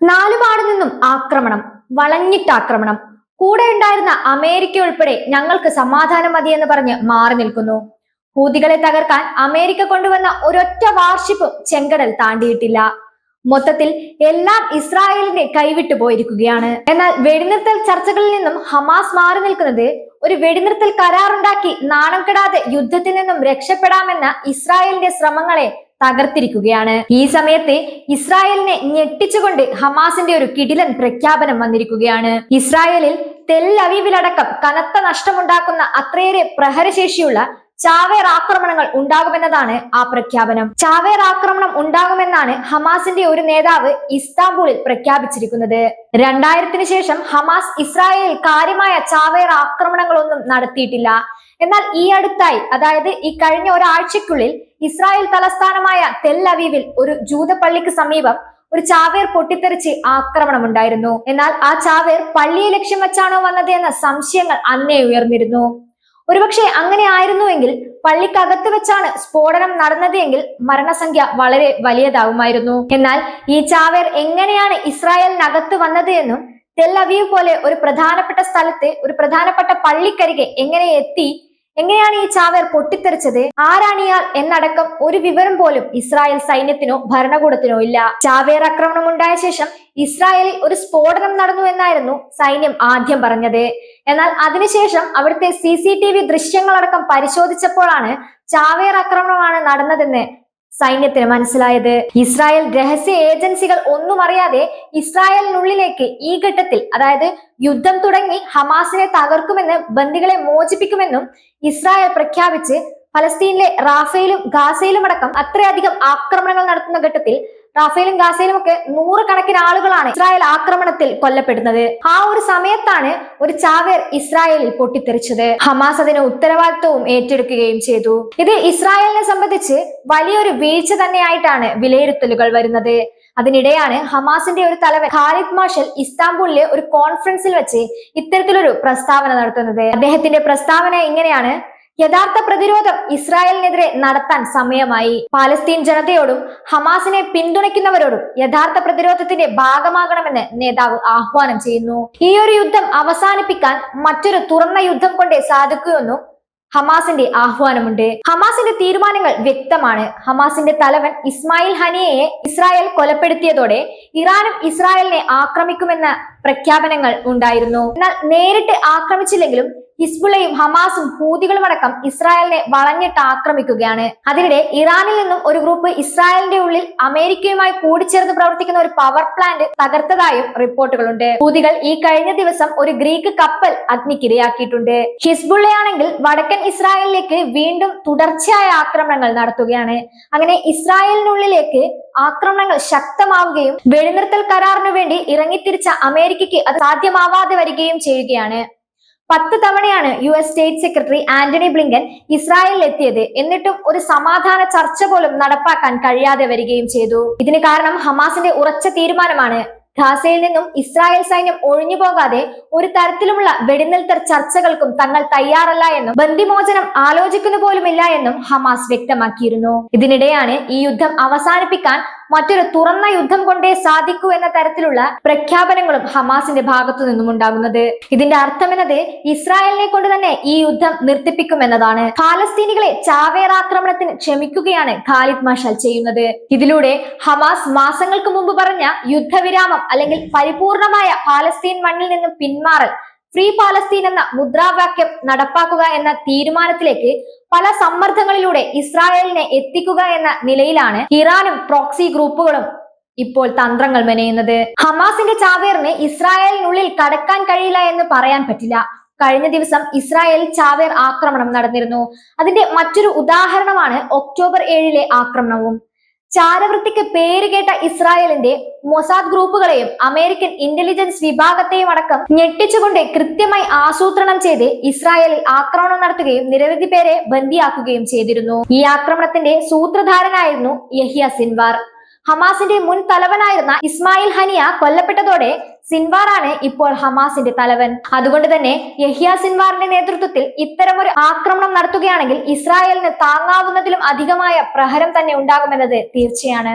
നാലുപാട് നിന്നും ആക്രമണം വളഞ്ഞിട്ടാക്രമണം കൂടെ ഉണ്ടായിരുന്ന അമേരിക്ക ഉൾപ്പെടെ ഞങ്ങൾക്ക് സമാധാനം മതിയെന്ന് പറഞ്ഞ് മാറി നിൽക്കുന്നു. ഹൂതികളെ തകർക്കാൻ അമേരിക്ക കൊണ്ടുവന്ന ഒരൊറ്റ വാർഷിപ്പും ചെങ്കടൽ താണ്ടിയിട്ടില്ല. മൊത്തത്തിൽ എല്ലാം ഇസ്രായേലിന്റെ കൈവിട്ടു പോയിരിക്കുകയാണ്. എന്നാൽ വെടിനിർത്തൽ ചർച്ചകളിൽ നിന്നും ഹമാസ് മാറി നിൽക്കുന്നത് ഒരു വെടിനിർത്തൽ കരാറുണ്ടാക്കി നാണം കെടാതെ യുദ്ധത്തിൽ നിന്നും രക്ഷപ്പെടാമെന്ന ഇസ്രായേലിന്റെ ശ്രമങ്ങളെ തകർത്തിരിക്കുകയാണ്. ഈ സമയത്ത് ഇസ്രായേലിനെ ഞെട്ടിച്ചുകൊണ്ട് ഹമാസിന്റെ ഒരു കിടിലൻ പ്രഖ്യാപനം വന്നിരിക്കുകയാണ്. ഇസ്രായേലിൽ തെൽ അവീവിലടക്കം കനത്ത നഷ്ടമുണ്ടാക്കുന്ന അത്രയേറെ പ്രഹരശേഷിയുള്ള ചാവേർ ആക്രമണങ്ങൾ ഉണ്ടാകുമെന്നതാണ് ആ പ്രഖ്യാപനം. ചാവേർ ആക്രമണം ഉണ്ടാകുമെന്നാണ് ഹമാസിന്റെ ഒരു നേതാവ് ഇസ്താംബൂളിൽ പ്രഖ്യാപിച്ചിരിക്കുന്നത്. രണ്ടായിരത്തിന് ശേഷം ഹമാസ് ഇസ്രായേലിൽ കാര്യമായ ചാവേർ ആക്രമണങ്ങളൊന്നും നടത്തിയിട്ടില്ല. എന്നാൽ ഈ അടുത്തായി അതായത് ഈ കഴിഞ്ഞ ഒരാഴ്ചക്കുള്ളിൽ ഇസ്രായേൽ തലസ്ഥാനമായ തെൽ അവീവിൽ ഒരു ജൂതപ്പള്ളിക്ക് സമീപം ഒരു ചാവേർ പൊട്ടിത്തെറിച്ച് ആക്രമണം ഉണ്ടായിരുന്നു എന്നാൽ ആ ചാവേർ പള്ളിയെ ലക്ഷ്യം വെച്ചാണോ വന്നത് എന്ന സംശയങ്ങൾ അന്നേ ഉയർന്നിരുന്നു. ഒരുപക്ഷെ അങ്ങനെ ആയിരുന്നുവെങ്കിൽ പള്ളിക്കകത്ത് വെച്ചാണ് സ്ഫോടനം നടന്നത് എങ്കിൽ മരണസംഖ്യ വളരെ വലിയതാവുമായിരുന്നു. എന്നാൽ ഈ ചാവേർ എങ്ങനെയാണ് ഇസ്രായേലിനകത്ത് വന്നത് എന്നും തെല്ലവീവ് പോലെ ഒരു പ്രധാനപ്പെട്ട സ്ഥലത്ത് ഒരു പ്രധാനപ്പെട്ട പള്ളിക്കരികെ എങ്ങനെ എത്തി എങ്ങനെയാണ് ഈ ചാവേർ പൊട്ടിത്തെറിച്ചത്? ആരാണിയാൽ എന്നടക്കം ഒരു വിവരം പോലും ഇസ്രായേൽ സൈന്യത്തിനോ ഭരണകൂടത്തിനോ ഇല്ല. ചാവേർ ആക്രമണം ഉണ്ടായ ശേഷം ഇസ്രായേലിൽ ഒരു സ്ഫോടനം നടന്നു എന്നായിരുന്നു സൈന്യം ആദ്യം പറഞ്ഞത്. എന്നാൽ അതിനുശേഷം അവിടുത്തെ സി സി ടി വി ദൃശ്യങ്ങളടക്കം പരിശോധിച്ചപ്പോഴാണ് ചാവേർ ആക്രമണമാണ് നടന്നതെന്ന് സൈന്യത്തിന് മനസ്സിലായത്. ഇസ്രായേൽ രഹസ്യ ഏജൻസികൾ ഒന്നും അറിയാതെ ഇസ്രായേലിനുള്ളിലേക്ക് ഈ ഘട്ടത്തിൽ അതായത് യുദ്ധം തുടങ്ങി ഹമാസിനെ തകർക്കുമെന്ന് ബന്ദികളെ മോചിപ്പിക്കുമെന്നും ഇസ്രായേൽ പ്രഖ്യാപിച്ച് ഫലസ്തീനിലെ റാഫേലും ഗാസയിലും അടക്കം അത്രയധികം ആക്രമണങ്ങൾ നടത്തുന്ന ഘട്ടത്തിൽ റാഫേലും ഗാസയിലും ഒക്കെ നൂറുകണക്കിന് ആളുകളാണ് ഇസ്രായേൽ ആക്രമണത്തിൽ കൊല്ലപ്പെടുന്നത്. ആ ഒരു സമയത്താണ് ഒരു ചാവേർ ഇസ്രായേലിൽ പൊട്ടിത്തെറിച്ചത്. ഹമാസ് അതിന് ഉത്തരവാദിത്വവും ഏറ്റെടുക്കുകയും ചെയ്തു. ഇത് ഇസ്രായേലിനെ സംബന്ധിച്ച് വലിയൊരു വീഴ്ച തന്നെയായിട്ടാണ് വിലയിരുത്തലുകൾ വരുന്നത്. അതിനിടെയാണ് ഹമാസിന്റെ ഒരു തലവൻ ഖാലിദ് മാഷൽ ഇസ്താംബൂളിലെ ഒരു കോൺഫറൻസിൽ വെച്ച് ഇത്തരത്തിലൊരു പ്രസ്താവന നടത്തുന്നത്. അദ്ദേഹത്തിന്റെ പ്രസ്താവന ഇങ്ങനെയാണ്. യഥാർത്ഥ പ്രതിരോധം ഇസ്രായേലിനെതിരെ നടത്താൻ സമയമായി. പാലസ്തീൻ ജനതയോടും ഹമാസിനെ പിന്തുണയ്ക്കുന്നവരോടും യഥാർത്ഥ പ്രതിരോധത്തിന്റെ ഭാഗമാകണമെന്ന് നേതാവ് ആഹ്വാനം ചെയ്യുന്നു. ഈ ഒരു യുദ്ധം അവസാനിപ്പിക്കാൻ മറ്റൊരു തുറന്ന യുദ്ധം കൊണ്ടേ സാധിക്കുമെന്നും ഹമാസിന്റെ ആഹ്വാനമുണ്ട്. ഹമാസിന്റെ തീരുമാനങ്ങൾ വ്യക്തമാണ്. ഹമാസിന്റെ തലവൻ ഇസ്മായിൽ ഹനിയയെ ഇസ്രായേൽ കൊലപ്പെടുത്തിയതോടെ ഇറാനും ഇസ്രായേലിനെ ആക്രമിക്കുമെന്ന പ്രഖ്യാപനങ്ങൾ ഉണ്ടായിരുന്നു. എന്നാൽ നേരിട്ട് ആക്രമിച്ചില്ലെങ്കിലും ഹിസ്ബുള്ളയും ഹമാസും ഹൂതികളും അടക്കം ഇസ്രായേലിനെ വളഞ്ഞിട്ട് ആക്രമിക്കുകയാണ്. അതിനിടെ ഇറാനിൽ നിന്നും ഒരു ഗ്രൂപ്പ് ഇസ്രായേലിന്റെ ഉള്ളിൽ അമേരിക്കയുമായി കൂടിച്ചേർന്ന് പ്രവർത്തിക്കുന്ന ഒരു പവർ പ്ലാന്റ് തകർത്തതായും റിപ്പോർട്ടുകളുണ്ട്. ഹൂതികൾ ഈ കഴിഞ്ഞ ദിവസം ഒരു ഗ്രീക്ക് കപ്പൽ അഗ്നിക്കിരയാക്കിയിട്ടുണ്ട്. ഹിസ്ബുള്ളയാണെങ്കിൽ വടക്കൻ ഇസ്രായേലിലേക്ക് വീണ്ടും തുടർച്ചയായ ആക്രമണങ്ങൾ നടത്തുകയാണ്. അങ്ങനെ ഇസ്രായേലിനുള്ളിലേക്ക് ആക്രമണങ്ങൾ ശക്തമാവുകയും വെടിനിർത്തൽ കരാറിനു വേണ്ടി ഇറങ്ങിത്തിരിച്ച അമേരിക്കയ്ക്ക് അത് സാധ്യമാവാതെ വരികയും ചെയ്യുകയാണ്. പത്ത് തവണയാണ് U S state secretary Antony Blinken ഇസ്രായേലിൽ എത്തിയത് എന്നിട്ടും ഒരു സമാധാന ചർച്ച പോലും നടപ്പാക്കാൻ കഴിയാതെ വരികയും ചെയ്തു. ഇതിന് കാരണം ഹമാസിന്റെ ഉറച്ച തീരുമാനമാണ്. ഖാസയിൽ നിന്നും ഇസ്രായേൽ സൈന്യം ഒഴിഞ്ഞു പോകാതെ ഒരു തരത്തിലുമുള്ള വെടിനിൽത്തർ ചർച്ചകൾക്കും തങ്ങൾ തയ്യാറല്ല എന്നും ബന്ദിമോചനം ആലോചിക്കുന്നു പോലുമില്ല എന്നും ഹമാസ് വ്യക്തമാക്കിയിരുന്നു. ഇതിനിടെയാണ് ഈ യുദ്ധം അവസാനിപ്പിക്കാൻ മറ്റൊരു തുറന്ന യുദ്ധം കൊണ്ടേ സാധിക്കൂ എന്ന തരത്തിലുള്ള പ്രഖ്യാപനങ്ങളും ഹമാസിന്റെ ഭാഗത്തു നിന്നും ഉണ്ടാകുന്നത്. ഇതിന്റെ അർത്ഥമെന്നത് ഇസ്രായേലിനെ കൊണ്ട് തന്നെ ഈ യുദ്ധം നിർത്തിപ്പിക്കുമെന്നതാണ്. ഫാലസ്തീനികളെ ചാവേറാക്രമണത്തിന് ക്ഷമിക്കുകയാണ് ഖാലിദ് മഷാൽ ചെയ്യുന്നത്. ഇതിലൂടെ ഹമാസ് മാസങ്ങൾക്ക് മുമ്പ് പറഞ്ഞ യുദ്ധവിരാമം അല്ലെങ്കിൽ പരിപൂർണമായ പാലസ്തീൻ മണ്ണിൽ നിന്നും പിന്മാറൽ ഫ്രീ പാലസ്തീൻ എന്ന മുദ്രാവാക്യം നടപ്പാക്കുക എന്ന തീരുമാനത്തിലേക്ക് പല സമ്മർദ്ദങ്ങളിലൂടെ ഇസ്രായേലിനെ എത്തിക്കുക എന്ന നിലയിലാണ് ഇറാനും പ്രോക്സി ഗ്രൂപ്പുകളും ഇപ്പോൾ തന്ത്രങ്ങൾ മെനയുന്നത്. ഹമാസിന്റെ ചാവേറിനെ ഇസ്രായേലിനുള്ളിൽ കടക്കാൻ കഴിയില്ല എന്ന് പറയാൻ പറ്റില്ല. കഴിഞ്ഞ ദിവസം ഇസ്രായേൽ ചാവേർ ആക്രമണം നടന്നിരുന്നു. അതിന്റെ മറ്റൊരു ഉദാഹരണമാണ് ഒക്ടോബർ ഏഴിലെ ആക്രമണവും. ചാരവൃത്തിക്ക് പേരുകേട്ട ഇസ്രായേലിന്റെ മൊസാദ് ഗ്രൂപ്പുകളെയും അമേരിക്കൻ ഇന്റലിജൻസ് വിഭാഗത്തെയും അടക്കം ഞെട്ടിച്ചുകൊണ്ട് കൃത്യമായി ആസൂത്രണം ചെയ്ത് ഇസ്രായേലിൽ ആക്രമണം നടത്തുകയും നിരവധി പേരെ ബന്ദിയാക്കുകയും ചെയ്തിരുന്നു. ഈ ആക്രമണത്തിന്റെ സൂത്രധാരനായിരുന്നു യഹിയ സിൻവാർ. ഹമാസിന്റെ മുൻ തലവനായിരുന്ന ഇസ്മായിൽ ഹനിയ കൊല്ലപ്പെട്ടതോടെ സിൻവാറാണ് ഇപ്പോൾ ഹമാസിന്റെ തലവൻ. അതുകൊണ്ട് തന്നെ യഹിയ സിൻവാറിന്റെ നേതൃത്വത്തിൽ ഇത്തരമൊരു ആക്രമണം നടത്തുകയാണെങ്കിൽ ഇസ്രായേലിന് താങ്ങാവുന്നതിലും അധികമായ പ്രഹരം തന്നെ ഉണ്ടാകുമെന്നത് തീർച്ചയാണ്.